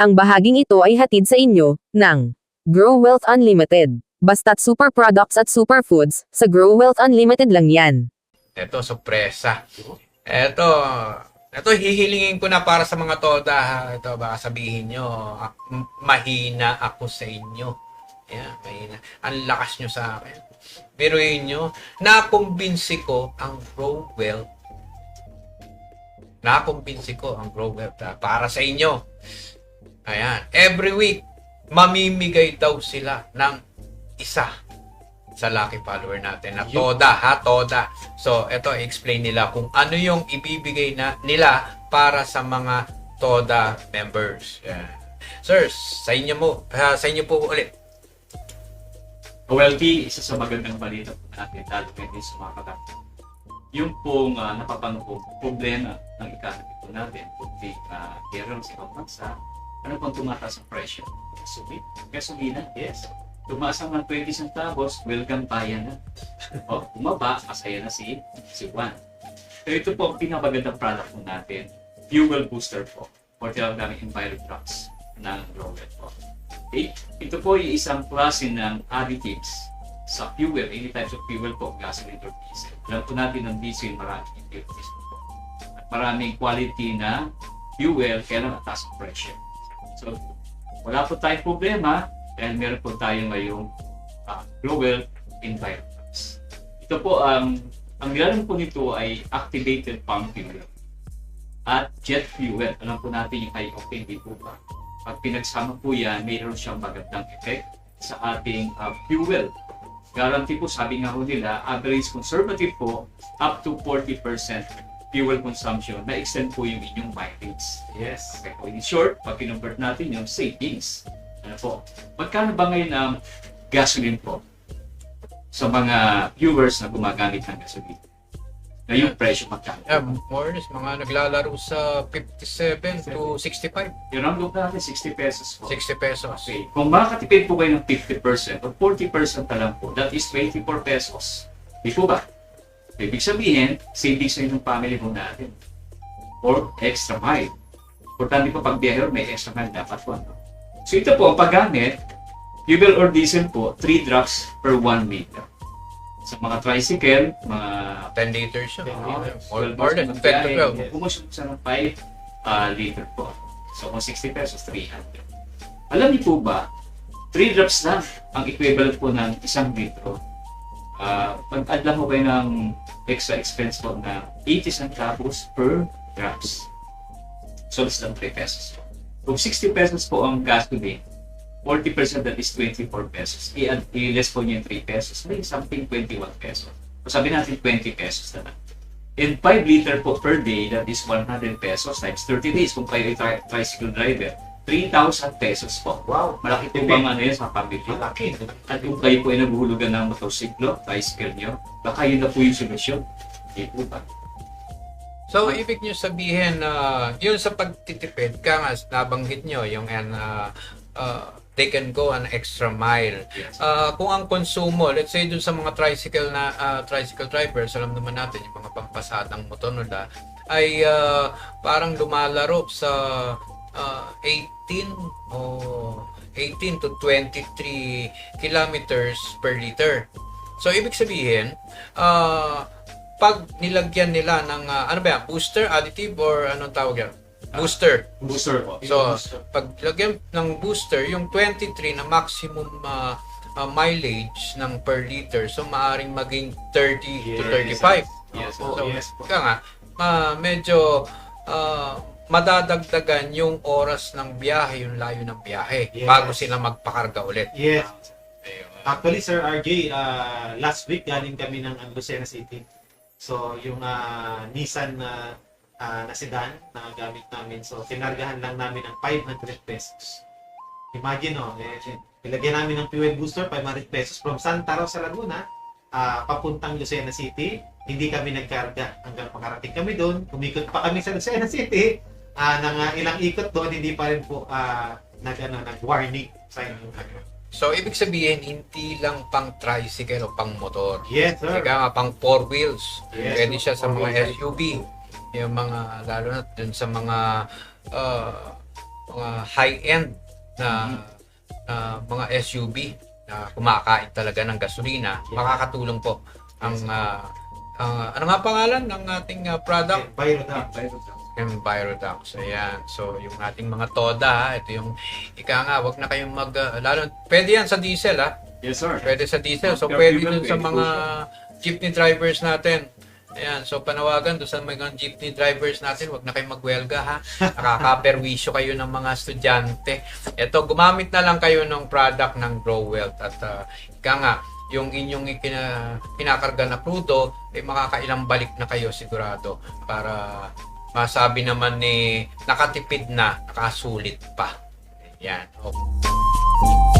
Ang bahaging ito ay hatid sa inyo ng Grow Wealth Unlimited. Basta't super products at superfoods, sa Grow Wealth Unlimited lang yan. Ito, sorpresa. Ito, ito hihilingin ko na para sa mga toda. Ito, baka sabihin nyo, ah, mahina ako sa inyo. Yeah, mahina. Ang lakas nyo sa akin. Biruin nyo, nakumbinsi ko ang Grow Wealth. Nakumbinsi ko ang Grow Wealth para sa inyo. Ayan. Every week, mamimigay daw sila ng isa sa lucky follower natin na Toda ha, Toda. So, ito explain nila kung ano yung ibibigay na nila para sa mga Toda members. Yan. Sir, sa inyo mo, ah, sa inyo po ulit. OLT, isa sa magandang balita po natin, lalo kayo sa mga katakot. Yung pong uh, napapano po, problema ng economy po natin, kundi uh, payroll sa ibang bansa, ano pong tumataas ang presyo? Gasolina. Gasolina, yes. Tumaas ang mga 20 centavos, welcome bayan na. o, bumaba, masaya na si, si Juan. So ito po ang pinakagandang product po natin, fuel booster po, for tinawag namin enviro trucks ng Rovet po. Okay? Ito po ay isang klase ng additives sa fuel, any types of fuel po, gasoline or diesel. Alam po natin ng diesel, maraming impurities po. At maraming quality na fuel, kaya naman taas ang pressure. So, wala po tayong problema dahil meron po tayo ngayong uh, Global Environments. Ito po, ang ang nilalang po nito ay activated palm fuel at jet fuel. Alam po natin yung octane, di po ba? Pag pinagsama po yan, mayroon siyang magandang effect sa ating uh, fuel. Guarantee po, sabi nga ho nila, average conservative po, up to 40% fuel consumption, na-extend po yung inyong mileage. Yes. Okay po, in short, pag kinonvert natin yung savings, ano po, magkano ba ngayon ang gasoline po sa mga viewers na gumagamit ng gasoline? Na yung presyo magkano? Yeah, more or less, mga naglalaro sa 57 to 65. Yung ang look natin, 60 pesos po. 60 pesos. Okay. Kung makakatipid po kayo ng 50% or 40% na lang po, that is 24 pesos. Di po ba? Ibig sabihin, savings na yun ng family mo natin. Or extra mile. Importante po pag biyahe may extra mile dapat po. Ano? So ito po, paggamit, fuel or diesel po, 3 drops per 1 liter. Sa mga tricycle, mga 10 liters yun. 10 liters. More, more than 10 to 12. Kumusok sa ng 5 ah, liter po. So kung 60 pesos, 300. Alam niyo po ba, 3 drops lang ang equivalent po ng isang litro. Ah, Pag-add lang po kayo ng extra expense po na 80 centavos per drops. So less than 3 pesos. Kung 60 pesos po ang gasoline, 40% that is 24 pesos. I-add, i-less po niyo yung 3 pesos, may something 21 pesos. So sabi natin 20 pesos na lang. And 5 liter po per day, that is 100 pesos times 30 days. Kung kayo ay tri- tricycle driver, 3,000 pesos po. Wow. Malaki po bang ano yan sa pamilya? Malaki. At kung kayo po ay naguhulugan ng motorsiklo, tricycle nyo, baka yun na po yung solusyon. Hindi po ba? So, ibig nyo sabihin na yun sa pagtitipid, ka nga, nabanggit nyo, yung uh, uh, they can go an extra mile. Yes. Ah, kung ang konsumo, let's say dun sa mga tricycle na ah, tricycle drivers, alam naman natin yung mga pampasadang motor nila ay ah, parang lumalaro sa ah, 18 o 18 to 23 kilometers per liter. So ibig sabihin, ah, pag nilagyan nila ng ah, ano ba yan, booster, additive or anong tawag yan? Booster. Booster po. So, pag lagyan ng booster, yung 23 na maximum uh, uh, mileage ng per liter, so maaring maging 30 to Yes. 35. Yes, So, po, yes. Kaya nga, ma- medyo uh, madadagdagan yung oras ng biyahe, yung layo ng biyahe, Yes. bago sila magpakarga ulit. Yes. Actually, Sir RJ, uh, last week galing kami ng uh, Lucena City. So, yung uh, Nissan na uh, na sedan na gamit namin. So, kinargahan lang namin ng 500 pesos. Imagine, oh, eh, nilagyan namin ng fuel booster, 500 pesos from Santa Rosa, Laguna, ah, papuntang Lucena City. Hindi kami nagkarga hanggang makarating kami doon. Umikot pa kami sa Lucena City. Ah, nang ah, ilang ikot doon, hindi pa rin po ah, nag, ano, nag-warning sa inyo. So, ibig sabihin, hindi lang pang tricycle o pang motor. Yes, sir. Kaya nga, pang four wheels. Yes, Pwede siya sa mga wheels. SUV. Yung mga, lalo na dun sa mga uh, mga high-end na na mga SUV na kumakain talaga ng gasolina, Yeah. makakatulong po ang Yes. ah, ang- ano nga pangalan ng ating ah, product? Envirodoc. Envirodox. Ayan. So, yung ating mga toda, ha, ito yung, ika nga, wag na kayong mag, ah, lalo, pwede yan sa diesel, ha? Yes, sir. Pwede sa diesel. So, pwede dun sa mga jeepney drivers natin. Ayan. So, panawagan doon sa mga jeepney drivers natin, wag na kayong magwelga, ha? Nakakaperwisyo kayo ng mga estudyante. Ito, gumamit na lang kayo ng product ng Grow Wealth. At, uh, ika nga, yung inyong ikina, kinakarga na crudo, ay makakailang balik na kayo sigurado para uh, sabi naman ni nakatipid na, nakasulit pa. Yan. Okay.